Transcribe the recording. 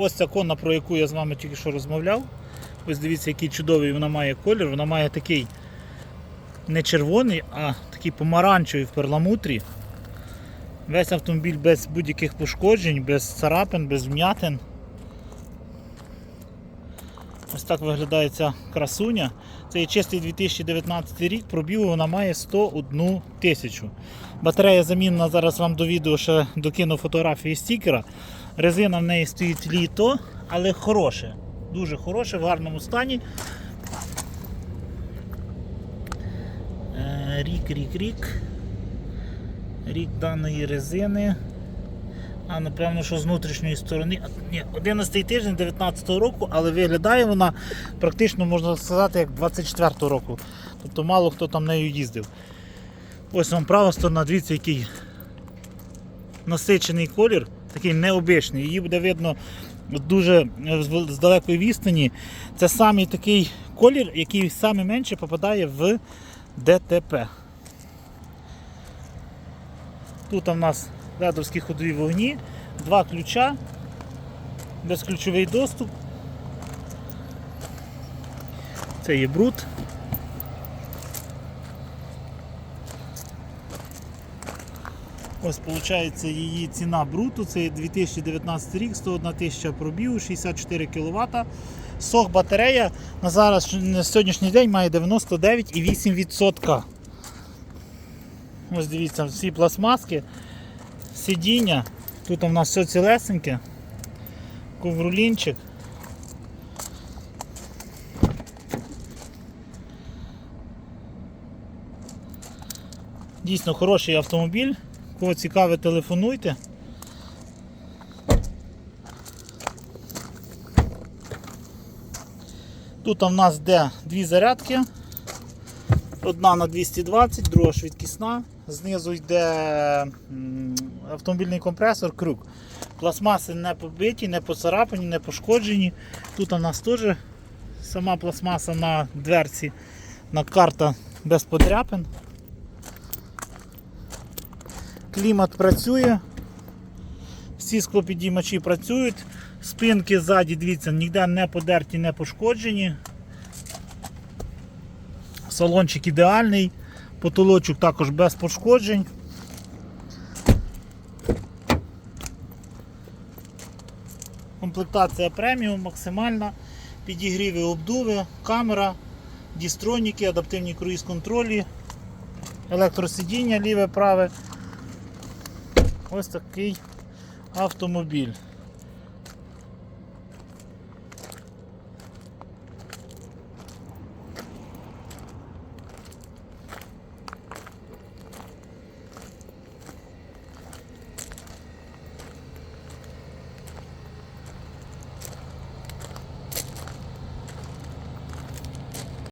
Ось ця кона, про яку я з вами тільки що розмовляв. Ось дивіться, який чудовий вона має колір. Вона має такий не червоний, а такий помаранчевий в перламутрі. Весь автомобіль без будь-яких пошкоджень, без царапин, без вм'ятин. Ось так виглядає ця красуня. Це є чистий 2019 рік, пробігу вона має 101 тисячу. Батарея замінна, зараз вам до відео ще докину фотографії стікера. Резина в неї стоїть літо, але хороше. Дуже хороше, в гарному стані. Е, Рік, рік, рік. Рік даної резини. А напевно, що з внутрішньої сторони. Ні, 11 тиждень 19 року, але виглядає вона практично, можна сказати, як 24 року. Тобто мало хто там нею їздив. Ось вам права сторона, дивіться, який насичений колір, такий необичний. Її буде видно дуже е, з- далекої відстані. Це самий такий колір, який саме менше попадає в ДТП. Тут у нас ледовські ходові вогні, два ключа, безключовий доступ. Це є бруд. Ось виходить її ціна бруту, це 2019 рік, 101 тисяча пробігу, 64 кВт. Сох батарея на зараз на сьогоднішній день має 99,8%. Ось дивіться, всі пластмаски, сидіння. Тут у нас все цілесеньке, ковролінчик. Дійсно хороший автомобіль. Кого цікаве, телефонуйте. Тут у нас де дві зарядки. Одна на 220, друга швидкісна. Знизу йде автомобільний компресор, крюк. Пластмаси не побиті, не поцарапані, не пошкоджені. Тут у нас теж сама пластмаса на дверці, на карта без подряпин. Клімат працює. Всі склопідіймачі працюють. Спинки ззаді, дивіться, ніде не подерті, не пошкоджені. Салончик ідеальний, потолочок також без пошкоджень. Комплектація преміум максимальна, підігріви обдуви, камера, дістроніки, адаптивні круїз контролі, електросидіння ліве праве. Ось такий автомобіль.